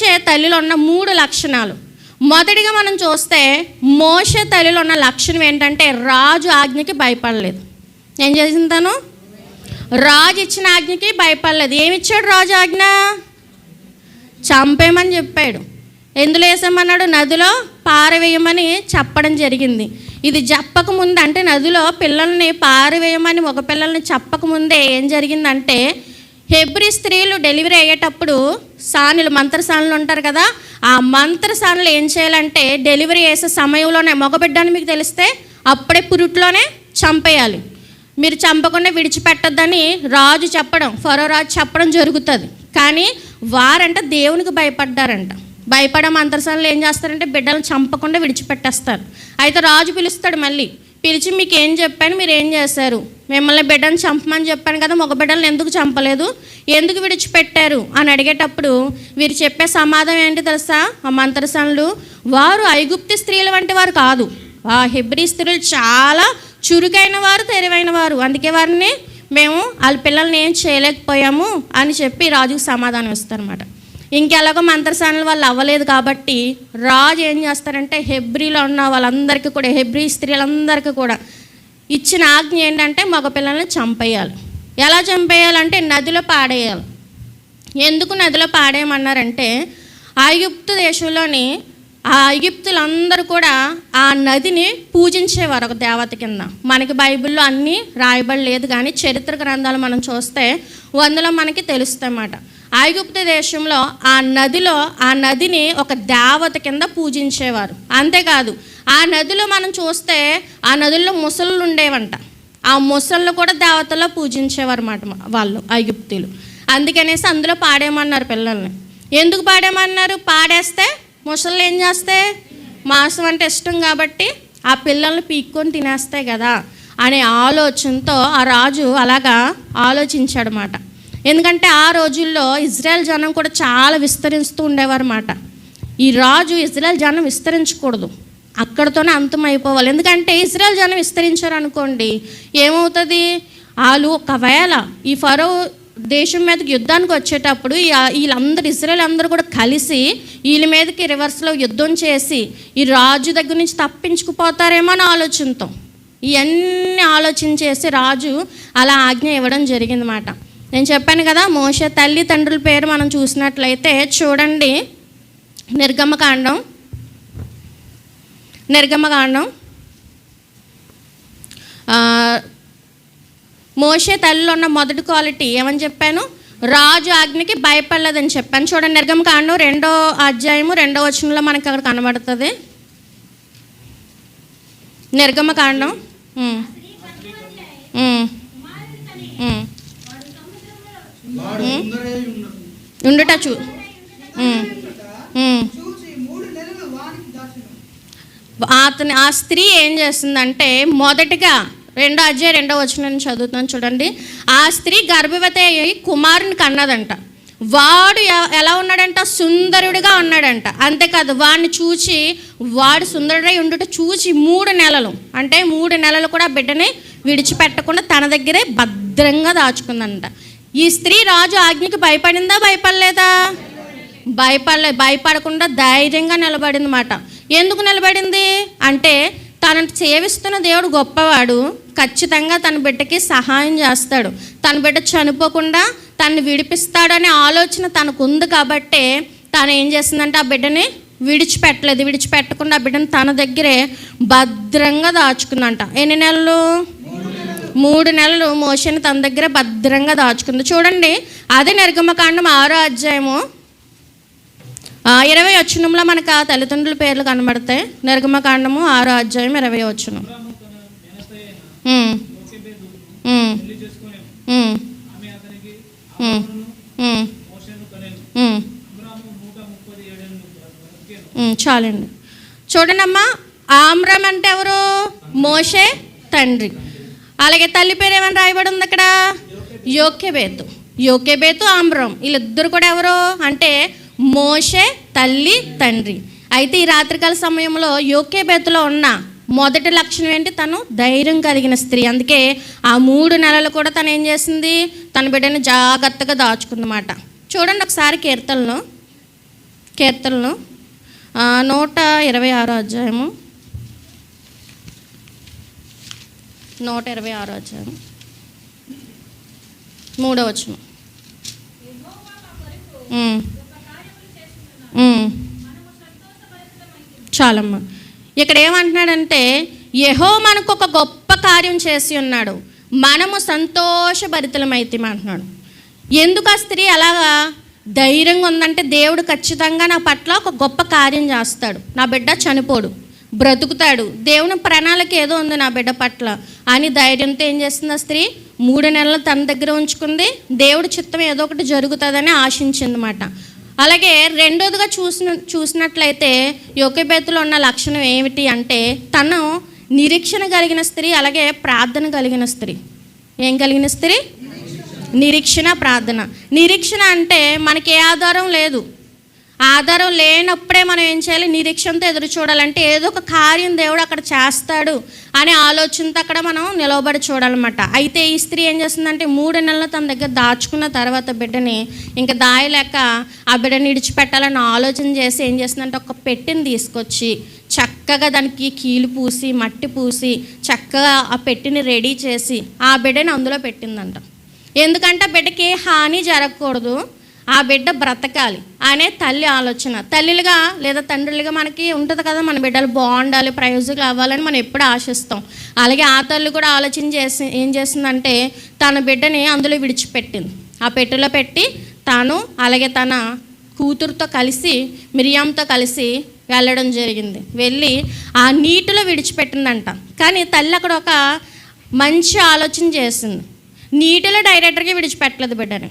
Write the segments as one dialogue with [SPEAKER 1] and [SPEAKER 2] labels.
[SPEAKER 1] మోషే తల్లిలో ఉన్న మూడు లక్షణాలు. మొదటిగా మనం చూస్తే మోషే తల్లిలో ఉన్న లక్షణం ఏంటంటే రాజు ఆజ్ఞకి భయపడలేదు. ఏం చేసింది తను? రాజు ఇచ్చిన ఆజ్ఞకి భయపడలేదు. ఏమిచ్చాడు రాజు ఆజ్ఞ? చంపేమని చెప్పాడు. ఎందులో వేసామన్నాడు నదిలో పారవేయమని చెప్పడం జరిగింది. ఇది చెప్పకముందు అంటే నదిలో పిల్లల్ని పారవేయమని ఒక పిల్లల్ని చెప్పక ముందే ఏం జరిగిందంటే హెబ్రి స్త్రీలు డెలివరీ అయ్యేటప్పుడు సానులు మంత్రసానులు ఉంటారు కదా ఆ మంత్రసానులు ఏం చేయాలంటే డెలివరీ చేసే సమయంలోనే మగబిడ్డని మీకు తెలిస్తే అప్పుడే పురుట్లోనే చంపేయాలి. మీరు చంపకుండా విడిచిపెట్టద్దని రాజు చెప్పడం ఫరో రాజు చెప్పడం జరుగుతుంది. కానీ వారంట దేవునికి భయపడ్డారంట. భయపడే మంత్రసానులు ఏం చేస్తారంటే బిడ్డలను చంపకుండా విడిచిపెట్టేస్తారు. అయితే రాజు పిలుస్తాడు మళ్ళీ పిలిచి మీకు ఏం చెప్పాను మీరు ఏం చేశారు? మిమ్మల్ని బిడ్డను చంపమని చెప్పాను కదా మగ బిడ్డలను ఎందుకు చంపలేదు? ఎందుకు విడిచిపెట్టారు? అని అడిగేటప్పుడు వీరు చెప్పే సమాధానం ఏంటి తెలుసా? ఆ మంత్రసానులు వారు ఐగుప్తి స్త్రీల వంటి వారు కాదు. ఆ హెబ్రీ స్త్రీలు చాలా చురుకైన వారు తెరివైన వారు. అందుకే వారిని మేము వాళ్ళ పిల్లల్ని ఏం చేయలేకపోయాము అని చెప్పి రాజుకు సమాధానం ఇస్తారన్నమాట. ఇంకెలాగో మంత్రసానుల వాళ్ళు అవ్వలేదు కాబట్టి రాజు ఏం చేస్తారంటే హెబ్రిలో ఉన్న వాళ్ళందరికీ కూడా హెబ్రి స్త్రీలందరికీ కూడా ఇచ్చిన ఆజ్ఞ ఏంటంటే మగ పిల్లల్ని చంపేయాలి. ఎలా చంపేయాలంటే నదిలో పాడేయాలి. ఎందుకు నదిలో పాడేయమన్నారంటే ఐగుప్తు దేశంలోని ఆ ఐగుప్తులందరూ కూడా ఆ నదిని పూజించేవారు ఒక దేవత కింద. మనకి బైబిల్లో అన్నీ రాయబడలేదు కానీ చరిత్ర గ్రంథాలు మనం చూస్తే వందలో మనకి తెలుస్తాయన్నమాట. ఐగుప్త దేశంలో ఆ నదిలో ఆ నదిని ఒక దేవత కింద పూజించేవారు. అంతేకాదు ఆ నదిలో మనం చూస్తే ఆ నదుల్లో ముసళ్ళు ఉండేవంట. ఆ ముసళ్ళు కూడా దేవతలో పూజించేవారు అన్నమాట వాళ్ళు ఐగుప్తులు. అందుకనేసి అందులో పాడేయమన్నారు పిల్లల్ని. ఎందుకు పాడేయమన్నారు? పాడేస్తే ముసళ్ళు ఏం చేస్తే? మాంసం అంటే ఇష్టం కాబట్టి ఆ పిల్లల్ని పీక్కొని తినేస్తాయి కదా అనే ఆలోచనతో ఆ రాజు అలాగా ఆలోచించాడనమాట ఎందుకంటే ఆ రోజుల్లో ఇజ్రాయెల్ జనం కూడా చాలా విస్తరిస్తూ ఉండేవారన్నమాట. ఈ రాజు ఇజ్రాయెల్ జనం విస్తరించకూడదు. అక్కడతోనే అంతం అయిపోవాలి ఎందుకంటే ఇజ్రాయెల్ జనం విస్తరించారు అనుకోండి ఏమవుతుంది? వాళ్ళు ఒకవేళ ఈ ఫరో దేశం మీదకి యుద్ధానికి వచ్చేటప్పుడు వీళ్ళందరూ ఇజ్రాయెల్ అందరూ కూడా కలిసి వీళ్ళ మీదకి రివర్స్లో యుద్ధం చేసి ఈ రాజు దగ్గర నుంచి తప్పించుకుపోతారేమో అని ఆలోచనతో. ఇవన్నీ ఆలోచన చేసి రాజు అలా ఆజ్ఞ ఇవ్వడం జరిగిందన్నమాట. నేను చెప్పాను కదా మోష తల్లి తండ్రుల పేరు మనం చూసినట్లయితే చూడండి నిర్గమకాండం నిర్గమకాండం ఆ, మోషే తల్లిలో ఉన్న మొదటి క్వాలిటీ ఏమని చెప్పాను? రాజు ఆజ్ఞకి భయపడలేదని చెప్పాను. చూడండి నిర్గమకాండం రెండో అధ్యాయము రెండో వచనంలో మనకి అక్కడ కనబడుతుంది. నిర్గమకాండం ఉండుట చూ అతని ఆ స్త్రీ ఏం చేస్తుందంటే మొదటగా రెండో అధ్యాయ రెండో వచ్చిన నేను చదువుతాను చూడండి. ఆ స్త్రీ గర్భవతి అయ్యి కుమారుని కన్నదంట. వాడు ఎలా ఉన్నాడంట? సుందరుడిగా ఉన్నాడంట. అంతేకాదు వాడిని చూచి వాడు సుందరుడై ఉండుట చూచి మూడు నెలలు. అంటే మూడు నెలలు కూడా బిడ్డని విడిచిపెట్టకుండా తన దగ్గరే భద్రంగా దాచుకుందంట. ఈ స్త్రీ రాజు ఆజ్ఞకి భయపడిందా భయపడలేదా? భయపడలే భయపడకుండా ధైర్యంగా నిలబడింది మాట ఎందుకు నిలబడింది? అంటే తనను సేవిస్తున్న దేవుడు గొప్పవాడు ఖచ్చితంగా తన బిడ్డకి సహాయం చేస్తాడు. తన బిడ్డ చనిపోకుండా తను విడిపిస్తాడనే ఆలోచన తనకు ఉంది కాబట్టే తను ఏం చేసిందంటే ఆ బిడ్డని విడిచిపెట్టలేదు. విడిచిపెట్టకుండా ఆ బిడ్డను తన దగ్గరే భద్రంగా దాచుకుందంట. ఎన్ని నెలలు? మూడు నెలలు మోషన్ తన దగ్గర భద్రంగా దాచుకుంది. చూడండి అదే నిర్గమకాండం ఆరో అధ్యాయము. ఆ, ఇరవై వచనంలో మనకు ఆ తల్లిదండ్రుల పేర్లు కనబడతాయి. నిర్గమకాండము ఆరో అధ్యాయం ఇరవై వచనం. చాలండి. చూడండి అమ్మా ఆమ్రం అంటే ఎవరు? మోషే తండ్రి. అలాగే తల్లి పేరు ఏమని రాయబడి ఉంది అక్కడ? యోక్యబేతు యోక్యబేతు ఆమ్రం. వీళ్ళిద్దరు కూడా ఎవరు? అంటే మోషే తల్లి తండ్రి. అయితే ఈ రాత్రికాల సమయంలో యోక్యబేతులో ఉన్న మొదటి లక్షణం ఏంటి? తను ధైర్యం కలిగిన స్త్రీ. అందుకే ఆ మూడు నెలలు కూడా తను ఏం చేసింది? తన బిడ్డను జాగ్రత్తగా దాచుకుందన్నమాట. చూడండి ఒకసారి కీర్తనలు. కీర్తనలు. నూట ఇరవై ఆరో అధ్యాయము. నూట ఇరవై ఆరో అధ్యాయం. మూడో వచ్చిన చాలమ్మా. ఇక్కడ ఏమంటున్నాడంటే యహో మనకు ఒక గొప్ప కార్యం చేసి ఉన్నాడు. మనము సంతోషభరితలమైతే అంటున్నాడు. ఎందుకు ఆ స్త్రీ అలాగా ధైర్యంగా ఉందంటే దేవుడు ఖచ్చితంగా నా పట్ల ఒక గొప్ప కార్యం చేస్తాడు. నా బిడ్డ చనిపోడు బ్రతుకుతాడు. దేవుని ప్రణాళిక ఏదో ఉంది నా బిడ్డ పట్ల. అని ధైర్యంతో ఏం చేస్తుంది ఆ స్త్రీ? మూడు నెలలు తన దగ్గర ఉంచుకుంది. దేవుడి చిత్తం ఏదో ఒకటి జరుగుతుందని ఆశించిందన్నమాట. అలాగే రెండోదిగా చూసిన చూసినట్లయితే యోగ్యబేతులో ఉన్న లక్షణం ఏమిటి అంటే తను నిరీక్షణ కలిగిన స్త్రీ అలాగే ప్రార్థన కలిగిన స్త్రీ. ఏం కలిగిన స్త్రీ? నిరీక్షణ ప్రార్థన. నిరీక్షణ అంటే మనకి ఏ ఆధారం లేదు. ఆధారం లేనప్పుడే మనం ఏం చేయాలి? నిరీక్షణతో ఎదురు చూడాలంటే ఏదో ఒక కార్యం దేవుడు అక్కడ చేస్తాడు అనే ఆలోచనతో అక్కడ మనం నిలవబడి చూడాలన్నమాట. అయితే ఈ స్త్రీ ఏం చేస్తుందంటే మూడు నెలలు తన దగ్గర దాచుకున్న తర్వాత బిడ్డని ఇంకా దాయలేక ఆ బిడ్డని విడిచిపెట్టాలని ఆలోచన చేసి ఏం చేస్తుందంటే ఒక పెట్టిని తీసుకొచ్చి చక్కగా దానికి కీలు పూసి మట్టి పూసి చక్కగా ఆ పెట్టిని రెడీ చేసి ఆ బిడ్డని అందులో పెట్టిందంట. ఎందుకంటే ఆ బిడ్డకి హాని జరగకూడదు. ఆ బిడ్డ బ్రతకాలి అనే తల్లి ఆలోచన. తల్లిలుగా లేదా తండ్రులుగా మనకి ఉంటుంది కదా మన బిడ్డలు బాగుండాలి ప్రయోజకులు అవ్వాలని మనం ఎప్పుడు ఆశిస్తాం. అలాగే ఆ తల్లి కూడా ఆలోచన చేసి ఏం చేసిందంటే తన బిడ్డని అందులో విడిచిపెట్టింది. ఆ పెట్టెలో పెట్టి తాను అలాగే తన కూతురుతో కలిసి మిరియాంతో కలిసి వెళ్ళడం జరిగింది. వెళ్ళి ఆ నీటిలో విడిచిపెట్టిందంట. కానీ తల్లి అక్కడ ఒక మంచి ఆలోచన చేసింది. నీటిలో డైరెక్టర్గా విడిచిపెట్టలేదు బిడ్డని.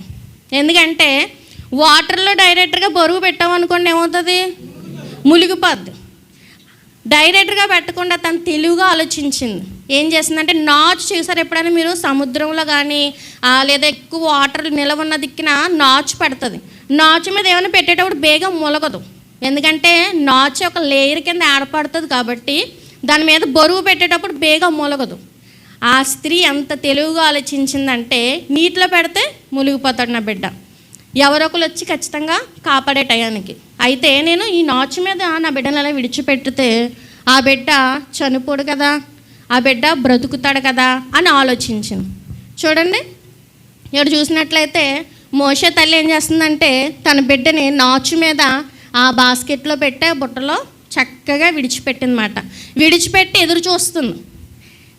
[SPEAKER 1] ఎందుకంటే వాటర్లో డైరెక్టర్గా బరువు పెట్టామనుకోండి ఏమవుతుంది? మునిగిపోద్ది. డైరెక్ట్గా పెట్టకుండా తను తెలివిగా ఆలోచించింది. ఏం చేసిందంటే నాచు చూసారు ఎప్పుడైనా మీరు? సముద్రంలో కానీ లేదా ఎక్కువ వాటర్ నిలవ ఉన్న దిక్కిన నాచు పెడుతుంది. నాచు మీద ఏమైనా పెట్టేటప్పుడు బేగం మొలగదు. ఎందుకంటే నాచు ఒక లేయర్ కింద ఏర్పడుతుంది కాబట్టి దాని మీద బరువు పెట్టేటప్పుడు బేగం మొలగదు. ఆ స్త్రీ ఎంత తెలివిగా ఆలోచించిందంటే నీటిలో పెడితే మునిగిపోతాడు నా బిడ్డ. ఎవరొకరు వచ్చి ఖచ్చితంగా కాపాడే టయానికి. అయితే నేను ఈ నాచు మీద నా బిడ్డను అలా విడిచిపెడితే ఆ బిడ్డ చనిపోడు కదా ఆ బిడ్డ బ్రతుకుతాడు కదా అని ఆలోచించింది. చూడండి ఇక్కడ చూసినట్లయితే మోషే తల్లి ఏం చేస్తుందంటే తన బిడ్డని నాచు మీద ఆ బాస్కెట్లో పెట్టే బుట్టలో చక్కగా విడిచిపెట్టిందన్నమాట. విడిచిపెట్టి ఎదురు చూస్తుంది.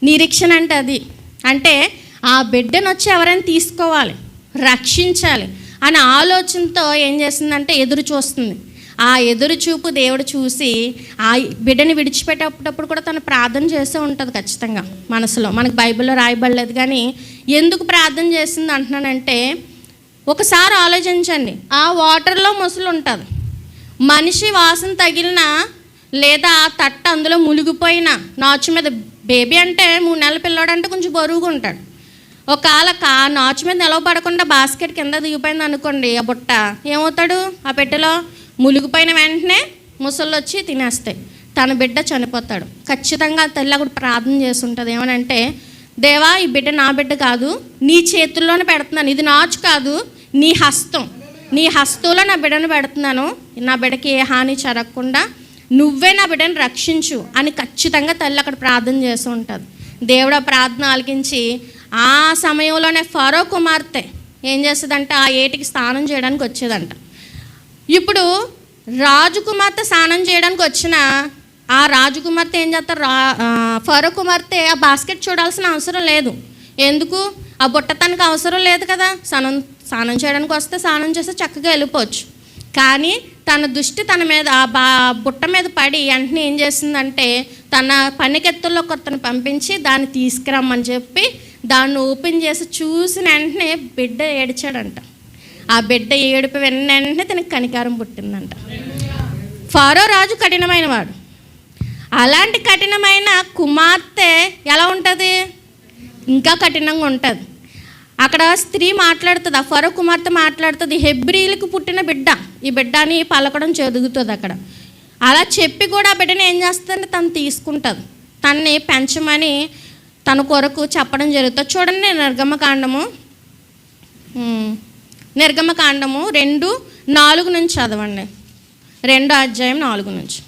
[SPEAKER 1] నిరీక్షణ అంటే అది. అంటే ఆ బిడ్డను వచ్చి ఎవరైనా తీసుకోవాలి రక్షించాలి. అనే ఆలోచనతో ఏం చేస్తుందంటే ఎదురు చూస్తుంది. ఆ ఎదురు చూపు దేవుడు చూసి ఆ బిడ్డని విడిచిపెట్టేటప్పుడు కూడా తను ప్రార్థన చేస్తూ ఉంటుంది ఖచ్చితంగా మనసులో. మనకు బైబిల్లో రాయబడలేదు కానీ ఎందుకు ప్రార్థన చేసింది అంటున్నానంటే ఒకసారి ఆలోచించండి. ఆ వాటర్లో ముసలు ఉంటుంది. మనిషి వాసన తగిలిన లేదా ఆ తట్ట అందులో మునిగిపోయిన నాచు మీద బేబీ అంటే మూడు నెలల పిల్లోడు అంటే కొంచెం బరువుగా ఉంటాడు. ఒకవేళ కా నాచు మీద నిలవబడకుండా బాస్కెట్ కింద దిగిపోయింది అనుకోండి ఆ బుట్ట ఏమవుతాడు? ఆ పెట్టెలో ములిగిపోయిన వెంటనే ముసళ్ళు వచ్చి తినేస్తాయి. తన బిడ్డ చనిపోతాడు. ఖచ్చితంగా ఆ తల్లి అక్కడ ప్రార్థన చేసి ఉంటుంది ఏమనంటే దేవా ఈ బిడ్డ నా బిడ్డ కాదు. నీ చేతుల్లోనే పెడుతున్నాను. ఇది నాచు కాదు నీ హస్తం. నీ హస్తంలో నా బిడ్డను పెడుతున్నాను. నా బిడ్డకి ఏ హాని జరగకుండా నువ్వే నా బిడ్డను రక్షించు అని ఖచ్చితంగా తల్లి అక్కడ ప్రార్థన చేస్తూ ఉంటుంది దేవుడు ఆ ప్రార్థన ఆలకించి ఆ సమయంలోనే ఫరో కుమార్తె ఏం చేస్తుందంటే? ఆ ఏటికి స్నానం చేయడానికి వచ్చేదంట. ఇప్పుడు రాజకుమార్తె స్నానం చేయడానికి వచ్చిన ఆ రాజకుమార్తె ఏం చేస్తారు? రా ఫరో కుమార్తె ఆ బాస్కెట్ చూడాల్సిన అవసరం లేదు. ఎందుకు? ఆ బుట్ట తనకు అవసరం లేదు కదా. స్నానం స్నానం చేయడానికి వస్తే స్నానం చేస్తే చక్కగా వెళ్ళిపోవచ్చు. కానీ తన దృష్టి తన మీద ఆ బా బుట్ట మీద పడి వెంటనే ఏం చేసిందంటే తన పనికెత్తుల్లో కొత్తను పంపించి దాన్ని తీసుకురమ్మని చెప్పి దాన్ని ఓపెన్ చేసి చూసిన వెంటనే బిడ్డ ఏడిచాడంట. ఆ బిడ్డ ఏడుపు విన్న వెంటనే తనకి కనికారం పుట్టిందంట. ఫారో రాజు కఠినమైన వాడు. అలాంటి కఠినమైన కుమార్తె ఎలా ఉంటుంది? ఇంకా కఠినంగా ఉంటుంది. అక్కడ స్త్రీ మాట్లాడుతుంది ఆ ఫరో కుమార్తె మాట్లాడుతుంది హెబ్రిలకు పుట్టిన బిడ్డ. ఈ బిడ్డని పలకడం జరుగుతుంది అక్కడ. అలా చెప్పి కూడా ఆ బిడ్డని ఏం చేస్తుందంటే తను తీసుకుంటుంది. తన్ని పెంచమని తన కొరకు చెప్పడం జరుగుతుంది చూడండి నిర్గమకాండము నిర్గమకాండము రెండు నాలుగు నుంచి చదవండి. రెండో అధ్యాయం నాలుగు నుంచి.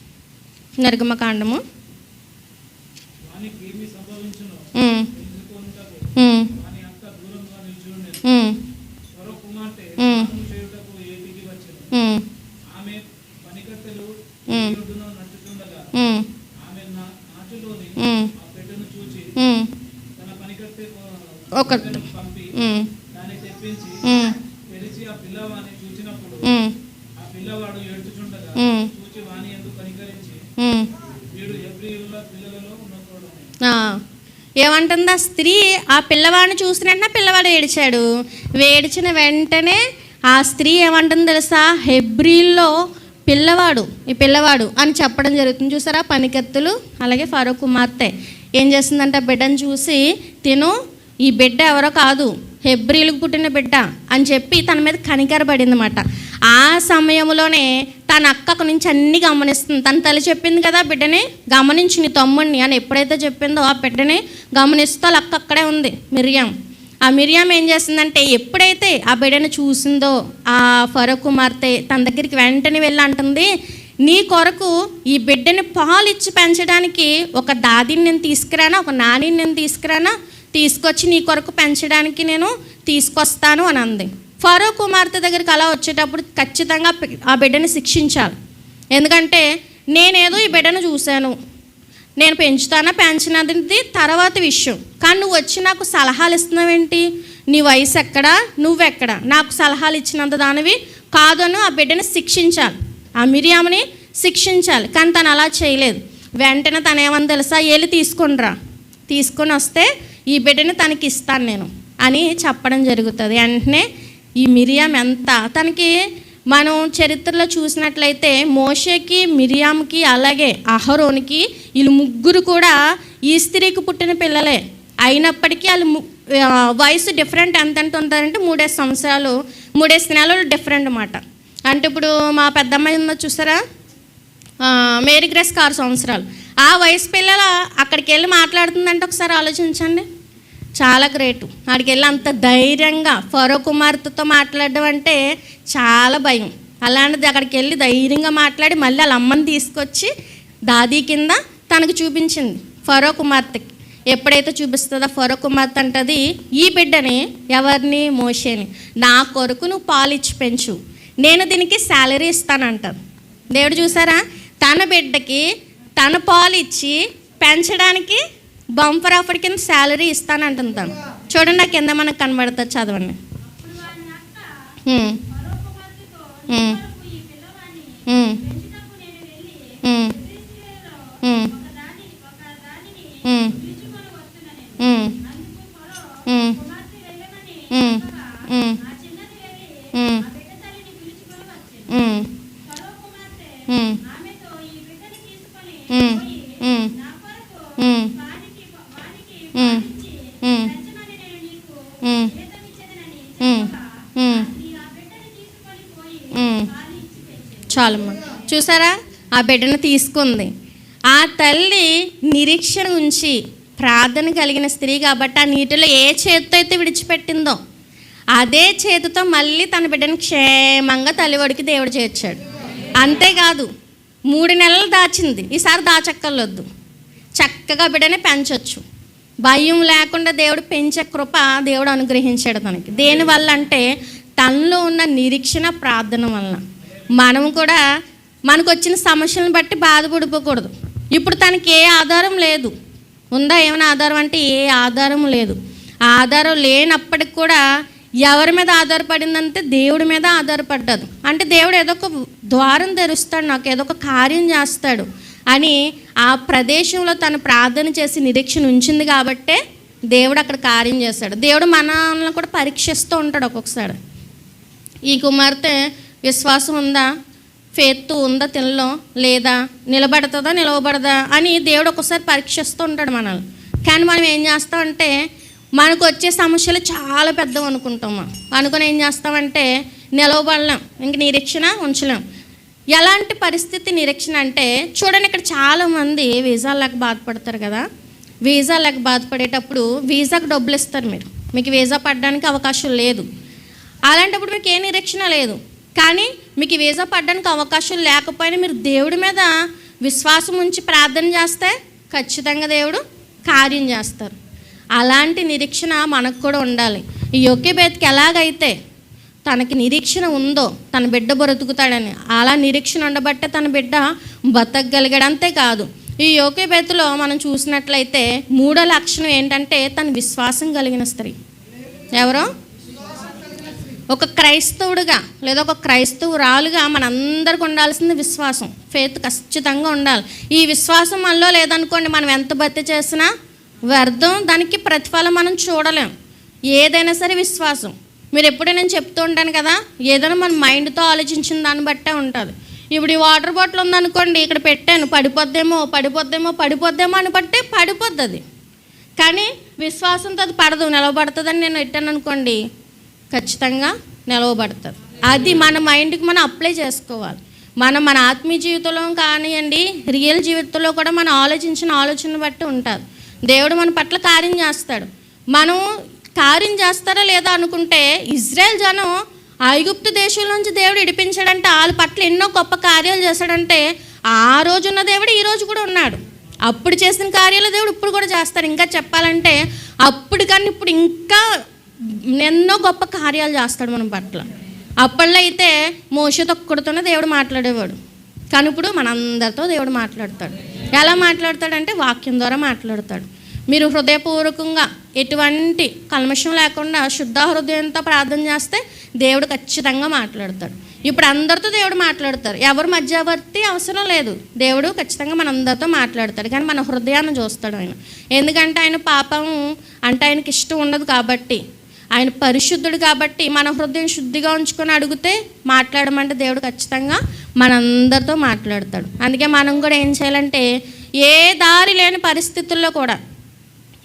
[SPEAKER 1] నిర్గమకాండము ఒక ఏమంటుంది ఆ. స్త్రీ ఆ పిల్లవాడిని చూసిన వెంటనే పిల్లవాడు ఏడిచాడు. వేడిచిన వెంటనే ఆ స్త్రీ ఏమంటుంది తెలుసా? హెబ్రిల్లో పిల్లవాడు ఈ పిల్లవాడు అని చెప్పడం జరుగుతుంది చూసారా? పనికత్తులు అలాగే ఫరో కుమార్తె. ఏం చేస్తుందంటే? ఆ బిడ్డను చూసి తిను ఈ బిడ్డ ఎవరో కాదు హెబ్రిలకు పుట్టిన బిడ్డ అని చెప్పి తన మీద కనికరపడిందన్నమాట. ఆ సమయంలోనే తన అక్కకు నుంచి అన్ని గమనిస్తుంది. తన తల్లి చెప్పింది కదా బిడ్డని గమనించి నీ తమ్ముడిని అని ఎప్పుడైతే చెప్పిందో ఆ బిడ్డని గమనిస్తూ వాళ్ళ అక్క అక్కడే ఉంది మిరియాం. ఆ మిరియాం ఏం చేస్తుందంటే ఎప్పుడైతే ఆ బిడ్డను చూసిందో ఆ ఫరో కుమార్తె తన దగ్గరికి వెంటనే వెళ్ళి అంటుంది నీ కొరకు ఈ బిడ్డని పాలు ఇచ్చి పెంచడానికి ఒక దాదిని నేను తీసుకురానా ఒక నానిని నేను తీసుకురానా తీసుకొచ్చి నీ కొరకు పెంచడానికి నేను తీసుకొస్తాను అని అంది. ఫరో కుమార్తె దగ్గరికి అలా వచ్చేటప్పుడు ఖచ్చితంగా ఆ బిడ్డని శిక్షించాలి. ఎందుకంటే నేనేదో ఈ బిడ్డను చూశాను. నేను పెంచుతానా పెంచినది తర్వాత విషయం. కానీ నువ్వు వచ్చి నాకు సలహాలు ఇస్తున్నావేంటి? నీ వయసు ఎక్కడా? నువ్వెక్కడ? నాకు సలహాలు ఇచ్చినంత దానివి కాదు అని ఆ బిడ్డని శిక్షించాలి. ఆ మిరియామని శిక్షించాలి. కానీ తను అలా చేయలేదు. వెంటనే తను ఏమని తెలుసా? వెళ్ళి తీసుకునిరా. తీసుకొని వస్తే ఈ బిడ్డని తనకి ఇస్తాను నేను అని చెప్పడం జరుగుతుంది. వెంటనే ఈ మిరియాం ఎంత? తనకి మనం చరిత్రలో చూసినట్లయితే మోషేకి మిరియాంకి అలాగే అహరోనికి వీళ్ళు ముగ్గురు కూడా ఈ స్త్రీకి పుట్టిన పిల్లలే. అయినప్పటికీ వాళ్ళు ము- వయసు డిఫరెంట్ ఎంత ఎంత మూడే మూడేసి సంవత్సరాలు మూడేసి నెలలు డిఫరెంట్ అన్నమాట. అంటే ఇప్పుడు మా పెద్దమ్మాయి ఉందో చూసారా? మేరీగ్రెస్ మేరీ ఆరు సంవత్సరాలు. ఆ వయసు పిల్లల అక్కడికి వెళ్ళి మాట్లాడుతుందంటే ఒకసారి ఆలోచించండి. చాలా గ్రేట్. అక్కడికి వెళ్ళి అంత ధైర్యంగా ఫరో కుమార్తెతో మాట్లాడడం అంటే చాలా భయం. అలాంటిది అక్కడికి వెళ్ళి ధైర్యంగా మాట్లాడి మళ్ళీ వాళ్ళ అమ్మని తీసుకొచ్చి దాదీ కింద తనకు చూపించింది ఫరో కుమార్తెకి ఎప్పుడైతే చూపిస్తుందో ఫరో కుమార్తె అంటది ఈ బిడ్డని ఎవరిని? మోషేని. నా కొరకు నువ్వు పాలు ఇచ్చి పెంచు. నేను దీనికి శాలరీ ఇస్తానంటారు. దేవుడు చూసారా? తన బిడ్డకి తన పాలు ఇచ్చి పెంచడానికి బంపర్ ఆఫర్ కింద శాలరీ ఇస్తానంటుంది తను చూడండి ఆ కింద మనకు కనబడుతుంది చదవండి. Mm. చాలమ్మ చూసారా? ఆ బిడ్డను తీసుకుంది. ఆ తల్లి నిరీక్షణ ఉంచి ప్రార్థన కలిగిన స్త్రీ కాబట్టి ఆ నీటిలో ఏ చేతితో అయితే విడిచిపెట్టిందో అదే చేతితో మళ్ళీ తన బిడ్డను క్షేమంగా తల్లివడికి దేవుడు చేర్చాడు. అంతేకాదు మూడు నెలలు దాచింది. ఈసారి దాచక్కర్లొద్దు. చక్కగా బిడ్డని పెంచొచ్చు. భయం లేకుండా దేవుడు పెంచే కృప దేవుడు అనుగ్రహించాడు తనకి. దేనివల్ల అంటే తనలో ఉన్న నిరీక్షణ ప్రార్థన వలన. మనం కూడా మనకు వచ్చిన సమస్యలను బట్టి బాధపడిపోకూడదు. ఇప్పుడు తనకి ఏ ఆధారం లేదు. ఉందా ఏమైనా ఆధారం? అంటే ఏ ఆధారం లేదు. ఆధారం లేనప్పటికి కూడా ఎవరి మీద ఆధారపడిందంటే దేవుడి మీద ఆధారపడ్డదు. అంటే దేవుడు ఏదో ఒక ద్వారం తెరుస్తాడు నాకు ఏదో ఒక కార్యం చేస్తాడు అని ఆ ప్రదేశంలో తను ప్రార్థన చేసి నిరీక్షణ ఉంచింది కాబట్టే దేవుడు అక్కడ కార్యం చేస్తాడు. దేవుడు మనల్ని కూడా పరీక్షిస్తూ ఉంటాడు ఒక్కొక్కసారి. ఈ కుమార్తె విశ్వాసం ఉందా ఫేత్తు ఉందా తినలో? లేదా? నిలబడుతుందా నిలవబడదా? అని దేవుడు ఒకసారి పరీక్షిస్తూ ఉంటాడు మనల్ని. కానీ మనం ఏం చేస్తామంటే మనకు వచ్చే సమస్యలు చాలా పెద్దవి అనుకుంటాం అనుకుని ఏం చేస్తామంటే నిలవబడలేం. ఇంక నిరీక్షణ ఉంచలేం. ఎలాంటి పరిస్థితి నిరీక్షణ అంటే చూడండి ఇక్కడ చాలామంది వీసా లేక బాధపడతారు కదా. వీసా లేక బాధపడేటప్పుడు వీసాకు డబ్బులు ఇస్తారు మీరు. మీకు వీసా పడడానికి అవకాశం లేదు. అలాంటప్పుడు మీకు ఏ నిరీక్షణ లేదు. కానీ మీకు వీసా పడడానికి అవకాశం లేకపోయినా మీరు దేవుడి మీద విశ్వాసం ఉంచి ప్రార్థన చేస్తే ఖచ్చితంగా దేవుడు కార్యం చేస్తారు. అలాంటి నిరీక్షణ మనకు కూడా ఉండాలి. ఈ ఒకే బేతకి ఎలాగైతే తనకి నిరీక్షణ ఉందో తన బిడ్డ బ్రతుకుతాడని అలా నిరీక్షణ ఉండబట్టే తన బిడ్డ బతకగలిగాడు. అంతేకాదు ఈ యోకే బేతలో మనం చూసినట్లయితే మూడో లక్షణం ఏంటంటే తన విశ్వాసం కలిగిన స్త్రీ. ఎవరో? ఒక క్రైస్తవుడుగా లేదా ఒక క్రైస్తవురాలుగా మనందరికి ఉండాల్సింది విశ్వాసం. ఫేత్ ఖచ్చితంగా ఉండాలి. ఈ విశ్వాసం మనలో లేదనుకోండి మనం ఎంత భర్తీ చేసినా వ్యర్థం దానికి ప్రతిఫలం మనం చూడలేం. ఏదైనా సరే విశ్వాసం. మీరు ఎప్పుడూ నేను చెప్తూ ఉంటాను కదా ఏదైనా మన మైండ్తో ఆలోచించిన దాన్ని బట్టే ఉంటుంది. ఇప్పుడు ఈ వాటర్ బాటిల్ ఉందనుకోండి ఇక్కడ పెట్టాను పడిపోద్దేమో పడిపోద్దేమో పడిపోద్దేమో అని బట్టే పడిపోద్ది అది కానీ విశ్వాసంతో అది పడదు నిలబడుతుందని నేను పెట్టాను అనుకోండి ఖచ్చితంగా నిలవబడుతుంది అది మన మైండ్కి మనం అప్లై చేసుకోవాలి. మనం మన ఆత్మీయ జీవితంలో కానివ్వండి రియల్ జీవితంలో కూడా మనం ఆలోచించిన ఆలోచన బట్టి ఉంటుంది దేవుడు మన పట్ల కార్యం చేస్తాడు. మనం కార్యం చేస్తారా లేదా అనుకుంటే ఇజ్రాయెల్ జనం ఐగుప్తు దేశం నుంచి దేవుడు ఇడిపించాడంటే వాళ్ళ పట్ల ఎన్నో గొప్ప కార్యాలు చేశాడంటే ఆ రోజు ఉన్న దేవుడు ఈ రోజు కూడా ఉన్నాడు. అప్పుడు చేసిన కార్యాలు దేవుడు ఇప్పుడు కూడా చేస్తాడు. ఇంకా చెప్పాలంటే అప్పుడు కానీ ఇప్పుడు ఇంకా ఎన్నో గొప్ప కార్యాలు చేస్తాడు మన పట్ల. అప్పట్లో అయితే మోసతో ఒక్కడితోనే దేవుడు మాట్లాడేవాడు. కానీ ఇప్పుడు మనందరితో దేవుడు మాట్లాడతాడు. ఎలా మాట్లాడతాడంటే వాక్యం ద్వారా మాట్లాడతాడు. మీరు హృదయపూర్వకంగా ఎటువంటి కల్మషం లేకుండా శుద్ధ హృదయంతో ప్రార్థన చేస్తే దేవుడు ఖచ్చితంగా మాట్లాడతాడు. ఇప్పుడు అందరితో దేవుడు మాట్లాడతారు. ఎవరు మధ్యవర్తి అవసరం లేదు. దేవుడు ఖచ్చితంగా మనందరితో మాట్లాడతాడు. కానీ మన హృదయాన్ని చూస్తాడు ఆయన. ఎందుకంటే ఆయన పాపం అంటే ఆయనకి ఇష్టం ఉండదు కాబట్టి ఆయన పరిశుద్ధుడు కాబట్టి మన హృదయం శుద్ధిగా ఉంచుకొని అడిగితే మాట్లాడమంటే దేవుడు ఖచ్చితంగా మనందరితో మాట్లాడతాడు. అందుకే మనం కూడా ఏం చేయాలంటే ఏ దారి లేని పరిస్థితుల్లో కూడా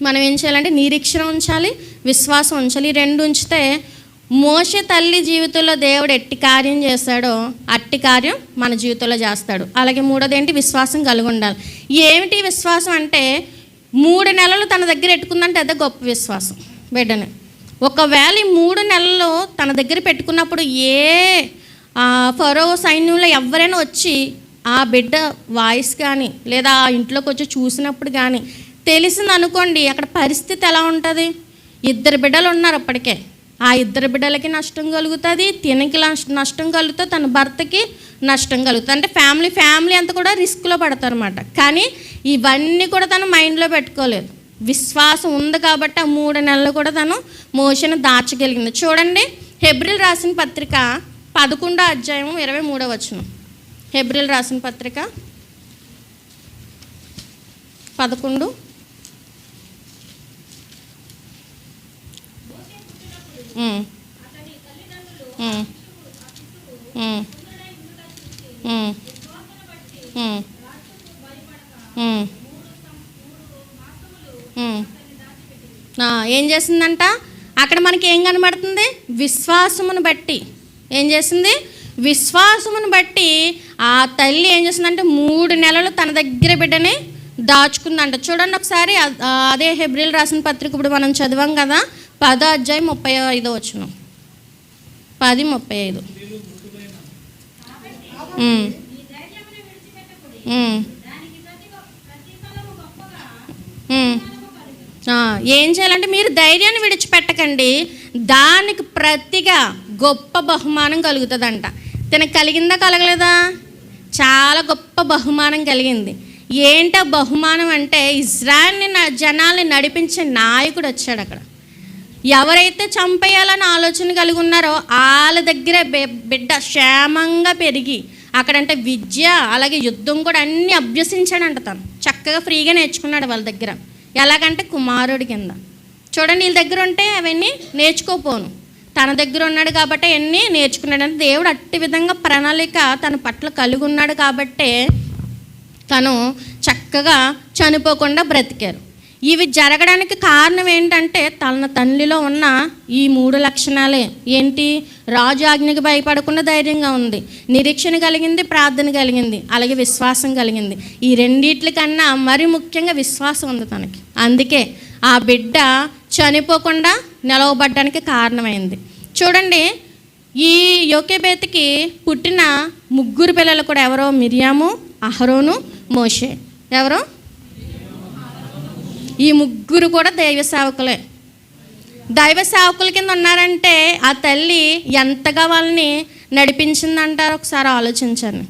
[SPEAKER 1] మనం ఏం చేయాలంటే నిరీక్షణ ఉంచాలి విశ్వాసం ఉంచాలి. ఈ రెండు ఉంచితే మోస తల్లి జీవితంలో దేవుడు ఎట్టి కార్యం చేస్తాడో అట్టి కార్యం మన జీవితంలో చేస్తాడు. అలాగే మూడోది ఏంటి? విశ్వాసం కలిగి ఉండాలి. ఏమిటి విశ్వాసం అంటే మూడు నెలలు తన దగ్గర ఎట్టుకుందంటే అదే గొప్ప విశ్వాసం. బిడ్డని ఒకవేళ ఈ మూడు నెలలు తన దగ్గర పెట్టుకున్నప్పుడు ఏ ఆ, ఫరో సైన్యంలో ఎవరైనా వచ్చి ఆ బిడ్డ వాయిస్ కానీ లేదా ఆ ఇంట్లోకి వచ్చి చూసినప్పుడు కానీ తెలిసింది అనుకోండి అక్కడ పరిస్థితి ఎలా ఉంటుంది? ఇద్దరు బిడ్డలు ఉన్నారు అప్పటికే. ఆ ఇద్దరు బిడ్డలకి నష్టం కలుగుతుంది తినకి నష్టం కలుగుతుంది తన భర్తకి నష్టం కలుగుతుంది. అంటే ఫ్యామిలీ ఫ్యామిలీ అంతా కూడా రిస్క్లో పడతారనమాట కానీ ఇవన్నీ కూడా తను మైండ్లో పెట్టుకోలేదు. విశ్వాసం ఉంది కాబట్టి ఆ మూడు నెలలు కూడా తను మోషన్ దాచగలిగింది. చూడండి హెబ్రిల్ రాసిన పత్రిక పదకొండో అధ్యాయం ఇరవై మూడో వచనం. హెబ్రిల్ రాసిన పత్రిక పదకొండు. ఉమ్. ఏం చేసిందంట? అక్కడ మనకి ఏం కనబడుతుంది? విశ్వాసమును బట్టి. ఏం చేసింది? విశ్వాసమును బట్టి ఆ తల్లి ఏం చేసిందంటే మూడు నెలలు తన దగ్గర బిడ్డని దాచుకుందంట. చూడండి ఒకసారి అదే హెబ్రిల్ రాసిన పత్రిక ఇప్పుడు మనం చదివాం కదా? పదో అధ్యాయం ముప్పై ఐదో వచ్చిన పది ముప్పై ఐదు. ఉమ్. ఏం చేయాలంటే మీరు ధైర్యాన్ని విడిచిపెట్టకండి. దానికి ప్రతిగా గొప్ప బహుమానం కలుగుతుందంట. తనకు కలిగిందా కలగలేదా? చాలా గొప్ప బహుమానం కలిగింది. ఏంటి బహుమానం అంటే ఇజ్రాయల్ని న- జనాల్ని నడిపించే నాయకుడు వచ్చాడు అక్కడ. ఎవరైతే చంపేయాలని ఆలోచన కలిగి ఉన్నారో వాళ్ళ దగ్గరే బిడ్డ క్షేమంగా పెరిగి అక్కడంటే విద్య అలాగే యుద్ధం కూడా అన్నీ అభ్యసించాడంట తను. చక్కగా ఫ్రీగా నేర్చుకున్నాడు వాళ్ళ దగ్గర. ఎలాగంటే కుమారుడి కింద. చూడండి వీళ్ళ దగ్గర ఉంటే అవన్నీ నేర్చుకోపోను. తన దగ్గర ఉన్నాడు కాబట్టి అవన్నీ నేర్చుకున్నాడు. అంటే దేవుడు అట్టి విధంగా ప్రణాళిక తన పట్ల కలిగి ఉన్నాడు కాబట్టే తను చక్కగా చనిపోకుండా బ్రతికారు. ఇవి జరగడానికి కారణం ఏంటంటే తన తల్లిలో ఉన్న ఈ మూడు లక్షణాలే. ఏంటి? రాజు ఆజ్ఞకి భయపడకుండా ధైర్యంగా ఉంది. నిరీక్షణ కలిగింది ప్రార్థన కలిగింది అలాగే విశ్వాసం కలిగింది. ఈ రెండిట్ల కన్నా మరి ముఖ్యంగా విశ్వాసం ఉంది తనకి. అందుకే ఆ బిడ్డ చనిపోకుండా నిలవబడ్డానికి కారణమైంది. చూడండి ఈ యోకేబేత్కి పుట్టిన ముగ్గురు పిల్లలు కూడా ఎవరో? మిరియాము అహరోను మోషే. ఎవరో? ఈ ముగ్గురు కూడా దైవ సేవకులే. దైవ సేవకుల కింద ఉన్నారంటే ఆ తల్లి ఎంతగా వాళ్ళని నడిపించిందంటారో ఒకసారి ఆలోచించండి.